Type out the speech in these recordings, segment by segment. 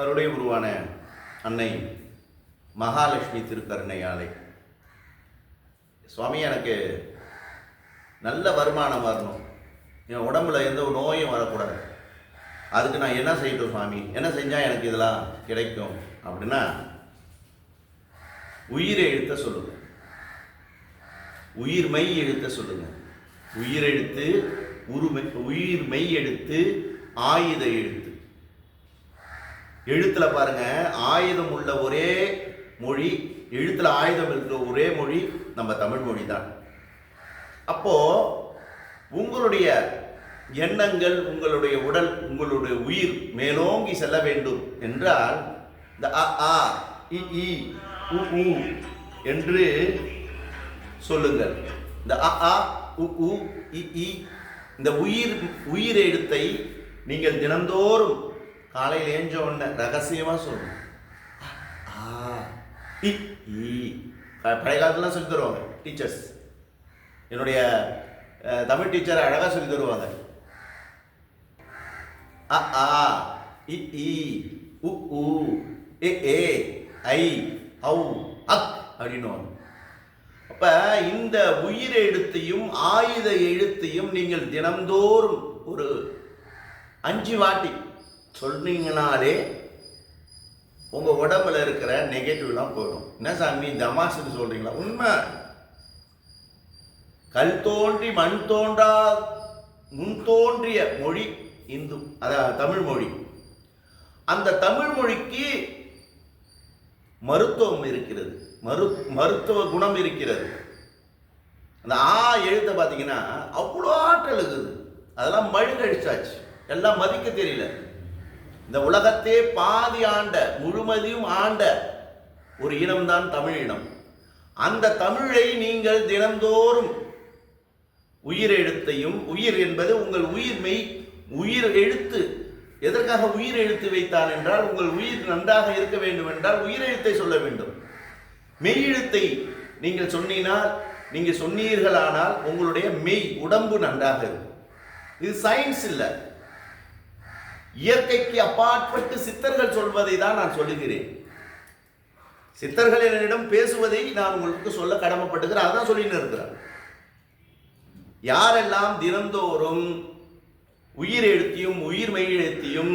அருடைய உருவான அன்னை மகாலட்சுமி திருக்கருணையாலை சுவாமி எனக்கு நல்ல வருமானம் வரணும். என் உடம்புல எந்த ஒரு நோயும் வரக்கூடாது. அதுக்கு நான் என்ன செய்யட்டும் சுவாமி? என்ன செஞ்சால் எனக்கு இதெல்லாம் கிடைக்கும்? அப்படின்னா உயிரை எழுத்த சொல்லுங்க. உயிர் மெய் எழுத்த சொல்லுங்க. உயிரெழுத்து உருமை உயிர் மெய் எழுத்து ஆயுத எழுத்து எழுத்துல பாருங்க ஆயுதம் உள்ள ஒரே மொழி எழுத்துல ஆயுதம் இருக்கிற ஒரே மொழி நம்ம தமிழ் மொழி தான் அப்போ உங்களுடைய எண்ணங்கள் உங்களுடைய உடல் உங்களுடைய உயிர் மேலோங்கி செல்ல வேண்டும் என்றால் இந்த அ ஆ இ இ உ உ என்று சொல்லுங்கள். இந்த அ ஆ உ உ இ இந்த உயிர் உயிர் எழுத்தை நீங்கள் தினந்தோறும் காலையில் ஏஞ்ச உடனே ரகசியமாக சொல்லணும் ஆ இ ஈ பழைய காலத்துலாம் சொல்லி தருவாங்க டீச்சர்ஸ் என்னுடைய தமிழ் டீச்சர் அழகாக சொல்லி தருவாங்க. அ ஆ இ இ உ உ ஏ ஏ ஐ ஔ அக் அப்படின்னுவாங்க. அப்போ இந்த உயிர் எழுத்தையும் ஆயுத எழுத்தையும் நீங்கள் தினந்தோறும் ஒரு அஞ்சு வாட்டி சொன்னீங்கனாலே உங்க உடம்புல இருக்கிற நெகட்டிவ்லாம் போயிடும். என்ன சாமி தமாசுன்னு சொல்றீங்களா? உண்மை. கல் தோன்றி மண் தோன்றா முன் தோன்றிய மொழி இந்து அதான் தமிழ் மொழி. அந்த தமிழ் மொழிக்கு மருத்துவம் இருக்கிறது. மரு மருத்துவ குணம் இருக்கிறது. அந்த ஆ எழுத்த பார்த்தீங்கன்னா அவ்வளோ ஆற்றல் இருக்குது. அதெல்லாம் மழுங்கழிச்சாச்சு எல்லாம் மதிக்க தெரியல. இந்த உலகத்தே பாதி ஆண்ட முழுமதியும் ஆண்ட ஒரு இனம்தான் தமிழ் இனம். அந்த தமிழை நீங்கள் தினந்தோறும் உயிர் எழுத்தையும் உயிர் என்பது உங்கள் உயிர் மெய் உயிர் எழுத்து. எதற்காக உயிர் எழுத்து வைத்தான் என்றால் உங்கள் உயிர் நன்றாக இருக்க வேண்டும் என்றால் உயிரெழுத்தை சொல்ல வேண்டும். மெய் எழுத்தை நீங்கள் சொன்னினால் நீங்கள் சொன்னீர்களானால் உங்களுடைய மெய் உடம்பு நன்றாக இருக்கும். இது சயின்ஸ் இல்லை. இயற்கைக்கு அப்பாற்பட்டு சித்தர்கள் சொல்வதை தான் நான் சொல்லுகிறேன். சித்தர்கள் என்னிடம் பேசுவதை நான் உங்களுக்கு சொல்ல கடமைப்பட்டுக்கிறேன் அதான் சொல்லின்னு இருக்கிறேன் யாரெல்லாம் தினந்தோறும் உயிர் எழுத்தியும் உயிர் மெய் எழுத்தியும்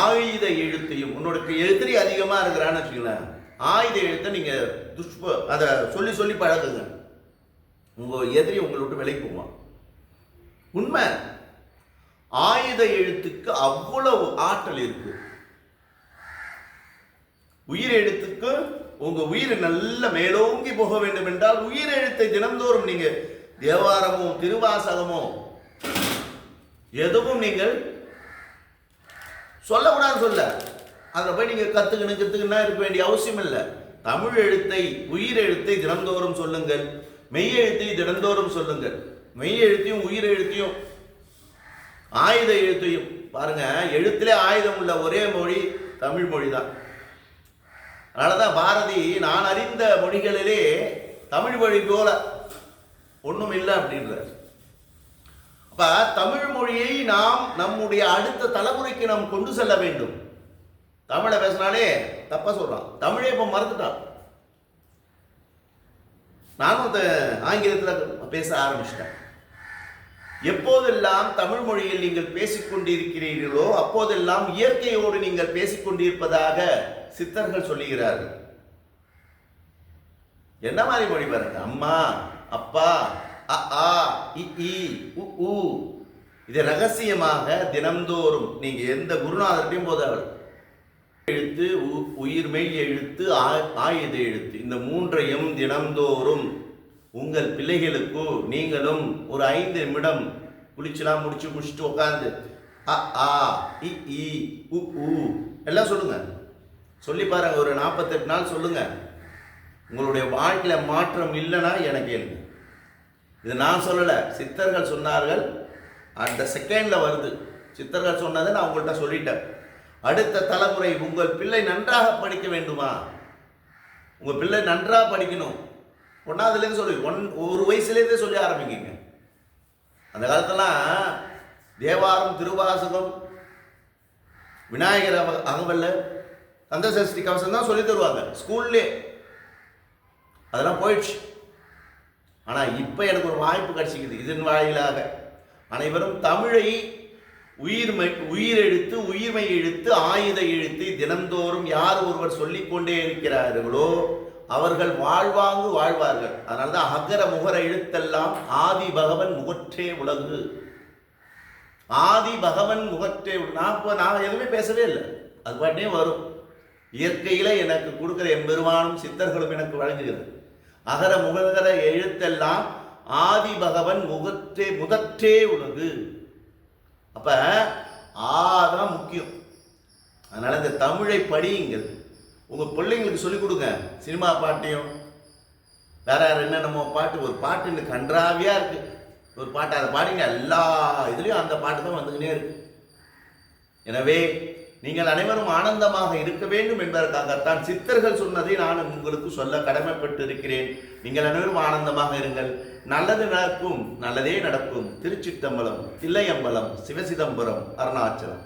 ஆயுத எழுத்தையும் உன்னோட எழுத்திரி அதிகமாக இருக்கிறான்னு வச்சுங்களேன் ஆயுத எழுத்தை நீங்கள் துஷ்ப அதை சொல்லி சொல்லி பழகுங்க. உங்கள் எதிரி உங்களை விட்டு விலைக்கு போவான். உண்மை. ஆயுத எழுத்துக்கு அவ்வளவு ஆற்றல் இருக்கு. உயிர் எழுத்துக்கு உங்க உயிர் நல்ல மேலோங்கி போக வேண்டும் என்றால் உயிர் எழுத்தை தினந்தோறும் நீங்க தேவாரமோ திருவாசகமோ எதுவும் நீங்கள் சொல்லக்கூடாது சொல்ல. அதில் போய் நீங்கள் கற்றுக்கணும் கற்றுக்கணும்னா இருக்க வேண்டிய அவசியம் இல்லை. தமிழ் எழுத்தை உயிர் எழுத்தை தினந்தோறும் சொல்லுங்கள். மெய் எழுத்தை தினந்தோறும் சொல்லுங்கள். மெய் எழுத்தையும் உயிர் எழுத்தையும் ஆயுத எழுத்தையும் பாருங்க எழுத்திலே ஆயுதம் உள்ள ஒரே மொழி தமிழ் மொழி தான் அதனால தான் பாரதி நான் அறிந்த மொழிகளிலே தமிழ் மொழி போல ஒன்றும் இல்லை அப்படின்றார். அப்ப தமிழ் மொழியை நாம் நம்முடைய அடுத்த தலைமுறைக்கு நாம் கொண்டு செல்ல வேண்டும். தமிழை பேசினாலே தப்பா சொல்றான். தமிழே இப்போ மறந்துட்டான். நானும் ஆங்கிலத்தில் பேச ஆரம்பிச்சிட்டேன். எப்போதெல்லாம் தமிழ் மொழியில் நீங்கள் பேசிக்கொண்டிருக்கிறீர்களோ அப்போதெல்லாம் இயற்கையோடு நீங்கள் பேசிக்கொண்டிருப்பதாக சித்தர்கள் சொல்லுகிறார்கள். என்ன மாதிரி மொழி பாருங்க? அம்மா அப்பா அ ஆ இ உ இது ரகசியமாக தினம்தோறும் நீங்க எந்த குருநாதர்கிட்டையும் போதார்கள் எழுத்து உ- உயிர்மெய் எழுத்து ஆ- ஆயுத எழுத்து? இந்த மூன்றையும் தினம்தோறும் உங்கள் பிள்ளைகளுக்கு நீங்களும் ஒரு ஐந்து நிமிடம் குளிச்சுலாம் முடிச்சு முடிச்சுட்டு உட்காந்து அ ஆ இ இ உ ஊ எல்லாம் சொல்லுங்க. சொல்லி பாருங்க ஒரு நாற்பத்தெட்டு நாள் சொல்லுங்க. உங்களுடைய வாழ்க்கையில் மாற்றம் இல்லைன்னா எனக்கு கேளுங்க. இது நான் சொல்லலை சித்தர்கள் சொன்னார்கள். அந்த செகண்டில் வருது. சித்தர்கள் சொன்னதை நான் உங்கள்கிட்ட சொல்லிட்டேன். அடுத்த தலைமுறை உங்கள் பிள்ளை நன்றாக படிக்க வேண்டுமா? உங்கள் பிள்ளை நன்றாக படிக்கணும். ஒன்றாவதுலேருந்து சொல்லி ஒன் ஒரு வயசுலேருந்தே சொல்லி ஆரம்பிக்கிங்க. அந்த காலத்தெல்லாம் தேவாரம் திருவாசகம் விநாயகர் அகவல்ல கந்த சஷ்டி கவசம் தான் சொல்லி தருவாங்க ஸ்கூல்லே. அதெல்லாம் போயிடுச்சு. ஆனால் இப்போ எனக்கு ஒரு வாய்ப்பு கிடைச்சிக்குது இதன் வாயிலாக. அனைவரும் தமிழை உயிர்மை உயிரெழுத்து உயிர்மை எழுத்து ஆயுத எழுத்து தினந்தோறும் யார் ஒருவர் சொல்லிக்கொண்டே இருக்கிறார்களோ அவர்கள் வாழ்வாங்கு வாழ்வார்கள். அதனால தான் அகர முகர எழுத்தெல்லாம் ஆதி பகவன் முகற்றே உலகு. ஆதி பகவன் முகற்றே நான் இப்போ நான் எதுவுமே பேசவே இல்லை. அது பாட்டே வரும். இயற்கையில எனக்கு கொடுக்குற எம்பெருமானும் சித்தர்களும் எனக்கு வழங்குகிறது. அகர முகர எழுத்தெல்லாம் ஆதி பகவன் முகற்றே முதற்றே உலகு. அப்ப ஆதான் முக்கியம். அதனால இந்த தமிழை படியுங்கிறது உங்கள் பிள்ளைங்களுக்கு சொல்லிக் கொடுங்க. சினிமா பாட்டையும் வேற யார் என்னென்னமோ பாட்டு ஒரு பாட்டு இன்னும் கன்றாவியாக இருக்குது ஒரு பாட்டு அதை பாடிங்க எல்லா இதுலேயும் அந்த பாட்டு தான் வந்துக்கினே இருக்கு. எனவே நீங்கள் அனைவரும் ஆனந்தமாக இருக்க வேண்டும் என்பதற்காகத்தான் சித்தர்கள் சொன்னதை நான் உங்களுக்கு சொல்ல கடமைப்பட்டு இருக்கிறேன் நீங்கள் அனைவரும் ஆனந்தமாக இருங்கள். நல்லது நடக்கும் நல்லதே நடக்கும். திருச்சிட்டம்பலம் தில்லையம்பலம் சிவசிதம்பரம் அருணாச்சலம்.